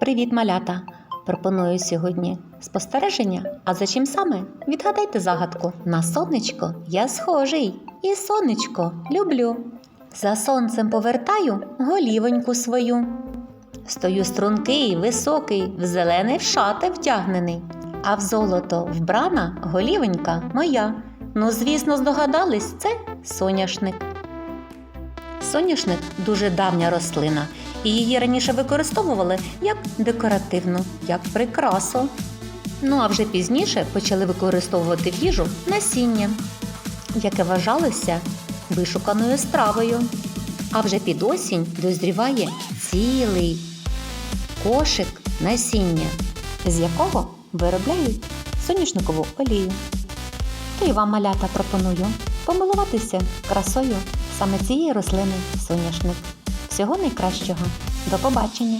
Привіт, малята! Пропоную сьогодні спостереження. А за чим саме? Відгадайте загадку. На сонечко я схожий, і сонечко люблю. За сонцем повертаю голівоньку свою. Стою стрункий, високий, в зелений в шати втягнений, а в золото вбрана голівонька моя. Ну, звісно, здогадались, це соняшник. Соняшник дуже давня рослина, і її раніше використовували як декоративну, як прикрасу. Ну а вже пізніше почали використовувати в їжу насіння, яке вважалося вишуканою стравою. А вже під осінь дозріває цілий кошик насіння, з якого виробляють соняшникову олію. То і вам малята пропоную помилуватися красою саме цієї рослини соняшник. Всього найкращого. До побачення!